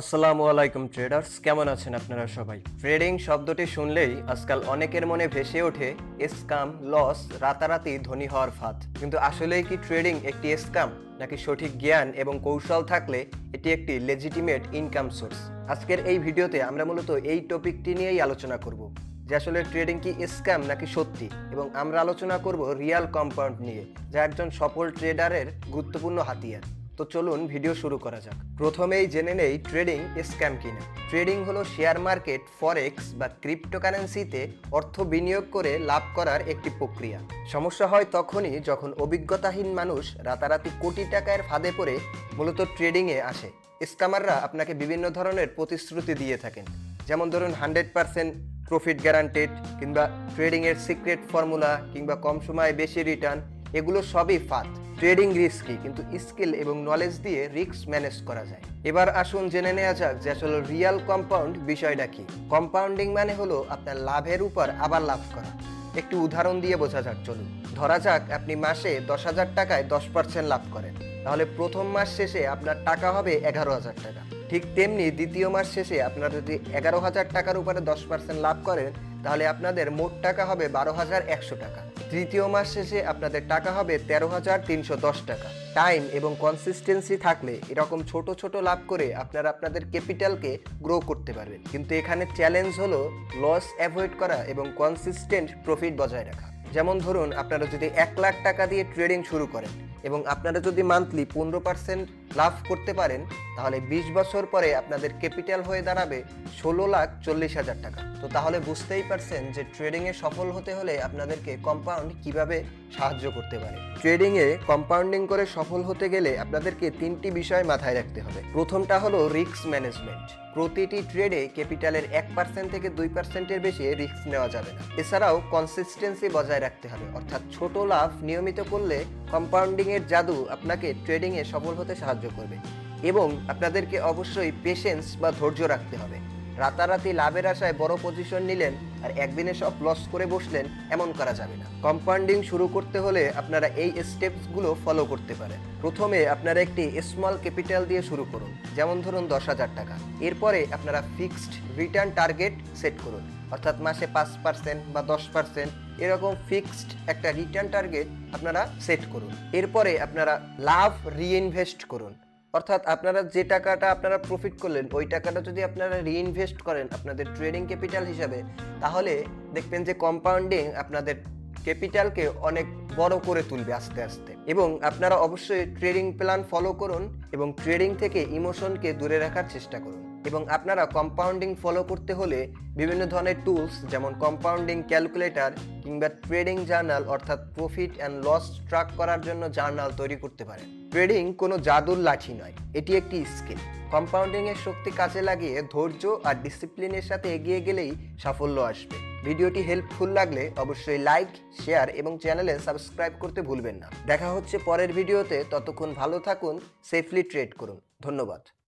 আসসালামু আলাইকুম ট্রেডার্স কেমন আছেন আপনারা সবাই? ট্রেডিং শব্দটি শুনলেই আজকাল অনেকের মনে ভেসে ওঠে স্কাম লস রাতারাতি, ধনী হওয়ার ফাঁদ। কিন্তু আসলেই কি ট্রেডিং একটি স্কাম নাকি সঠিক জ্ঞান এবং কৌশল থাকলে এটি একটি লেজিটিমেট ইনকাম সোর্স আজকের এই ভিডিওতে আমরা মূলত এই টপিকটি নিয়েই আলোচনা করব, যে আসলে ট্রেডিং কি স্ক্যাম নাকি সত্যি? এবং আমরা আলোচনা করব রিয়াল কম্পাউন্ড নিয়ে, যা একজন সফল ট্রেডারের গুরুত্বপূর্ণ হাতিয়ার। তো চলুন ভিডিও শুরু করা যাক। প্রথমেই জেনে নেই ট্রেডিং স্ক্যাম কিনা। ট্রেডিং হলো শেয়ার মার্কেট, ফরেক্স বা ক্রিপ্টোকারেন্সিতে অর্থ বিনিয়োগ করে লাভ করার একটি প্রক্রিয়া। সমস্যা হয় তখনই যখন অভিজ্ঞতাহীন মানুষ রাতারাতি কোটি টাকার ফাঁদে পড়ে মূলত ট্রেডিংয়ে আসে। স্ক্যামাররা আপনাকে বিভিন্ন ধরনের প্রতিশ্রুতি দিয়ে থাকেন। যেমন ধরুন হান্ড্রেড পার্সেন্ট প্রফিট গ্যারান্টেড কিংবা ট্রেডিংয়ের সিক্রেট ফর্মুলা কিংবা কম সময়ে বেশি রিটার্ন, এগুলো সবই ফাঁদ। ট্রেডিং রিস্কি কিন্তু স্কিল এবং নলেজ দিয়ে রিস্ক ম্যানেজ করা যায়। এবার আসুন জেনে নেওয়া যাক যে আসলে রিয়াল কম্পাউন্ড বিষয়টা কি। কম্পাউন্ডিং মানে হলো আপনার লাভের উপর আবার লাভ করা। একটি উদাহরণ দিয়ে বোঝা যাক, চলুন। ধরা যাক আপনি মাসে দশ হাজার টাকায় দশ পার্সেন্ট লাভ করেন। তাহলে প্রথম মাস শেষে আপনার টাকা হবে এগারো হাজার টাকা। ঠিক তেমনি দ্বিতীয় মাস শেষে আপনারা যদি এগারো হাজার টাকার উপরে দশ পার্সেন্ট লাভ করেন, তাহলে আপনাদের মোট টাকা হবে বারো হাজার একশো টাকা। তৃতীয় মাস শেষে আপনাদের টাকা হবে তেরো হাজার তিনশো দশ টাকা। টাইম এবং কনসিস্টেন্সি থাকলে এরকম ছোট ছোট লাভ করে আপনারা আপনাদের ক্যাপিটালকে গ্রো করতে পারবেন। কিন্তু এখানে চ্যালেঞ্জ হলো লস অ্যাভয়েড করা এবং কনসিস্টেন্ট প্রফিট বজায় রাখা। যেমন ধরুন, আপনারা যদি এক লাখ টাকা দিয়ে ট্রেডিং শুরু করেন এবং আপনারা যদি মান্থলি পনেরো পার্সেন্ট লাভ করতে পারেন, তাহলে বিশ বছর পরে আপনাদের ক্যাপিটাল হয়ে দাঁড়াবে ষোলো লাখ চল্লিশ হাজার টাকা। তো তাহলে বুঝতেই পারছেন যে ট্রেডিংয়ে সফল হতে হলে আপনাদেরকে কম্পাউন্ড কীভাবে সাহায্য করতে পারে। ট্রেডিংয়ে কম্পাউন্ডিং করে সফল হতে গেলে আপনাদেরকে তিনটি বিষয় মাথায় রাখতে হবে। প্রথমটা হলো রিস্ক ম্যানেজমেন্ট প্রতিটি ট্রেডে ক্যাপিটালের এক পার্সেন্ট থেকে দুই পার্সেন্টের বেশি রিস্ক নেওয়া যাবে না। এছাড়াও কনসিস্টেন্সি বজায় রাখতে হবে। অর্থাৎ ছোট লাভ নিয়মিত করলে কম্পাউন্ডিংয়ের জাদু আপনাকে ট্রেডিংয়ে সফল হতে সাহায্য করবে। এবং আপনাদেরকে অবশ্যই পেশেন্স বা ধৈর্য রাখতে হবে। রাতারাতি লাভের আশায় বড় পজিশন নিলেন আর একদিনে সব লস করে বসলেন, এমন করা যাবে না। কম্পাউন্ডিং শুরু করতে হলে আপনারা এই স্টেপসগুলো ফলো করতে পারেন। প্রথমে আপনারা একটি স্মল ক্যাপিটাল দিয়ে শুরু করুন, যেমন ধরুন দশ হাজার টাকা। এরপরে আপনারা ফিক্সড রিটার্ন টার্গেট সেট করুন, অর্থাৎ মাসে পাঁচ পার্সেন্ট বা দশ পার্সেন্ট এরকম ফিক্সড একটা রিটার্ন টার্গেট আপনারা সেট করুন। এরপরে আপনারা লাভ রিইনভেস্ট করুন। অর্থাৎ আপনারা যে টাকাটা আপনারা প্রফিট করলেন, ওই টাকাটা যদি আপনারা রিইনভেস্ট করেন আপনাদের ট্রেডিং ক্যাপিটাল হিসাবে, তাহলে দেখবেন যে কম্পাউন্ডিং আপনাদের ক্যাপিটালকে অনেক বড় করে তুলবে আস্তে আস্তে। এবং আপনারা অবশ্যই ট্রেডিং প্ল্যান ফলো করুন এবং ট্রেডিং থেকে ইমোশনকে দূরে রাখার চেষ্টা করুন। এবং আপনারা কম্পাউন্ডিং ফলো করতে হলে বিভিন্ন ধরনের টুলস যেমন কম্পাউন্ডিং ক্যালকুলেটর কিংবা ট্রেডিং জার্নাল অর্থাৎ প্রফিট অ্যান্ড লস ট্র্যাক করার জন্য জার্নাল তৈরি করতে পারেন। ট্রেডিং কোনো জাদুর লাঠি নয়, এটি একটি স্কিল কম্পাউন্ডিং এর শক্তি কাজে লাগিয়ে ধৈর্য আর ডিসিপ্লিনের সাথে এগিয়ে গেলেই সাফল্য আসবে। ভিডিওটি হেল্পফুল লাগলে অবশ্যই লাইক শেয়ার এবং চ্যানেলে সাবস্ক্রাইব করতে ভুলবেন না। দেখা হচ্ছে পরের ভিডিওতে, ততক্ষণ ভালো থাকুন সেফলি ট্রেড করুন। ধন্যবাদ।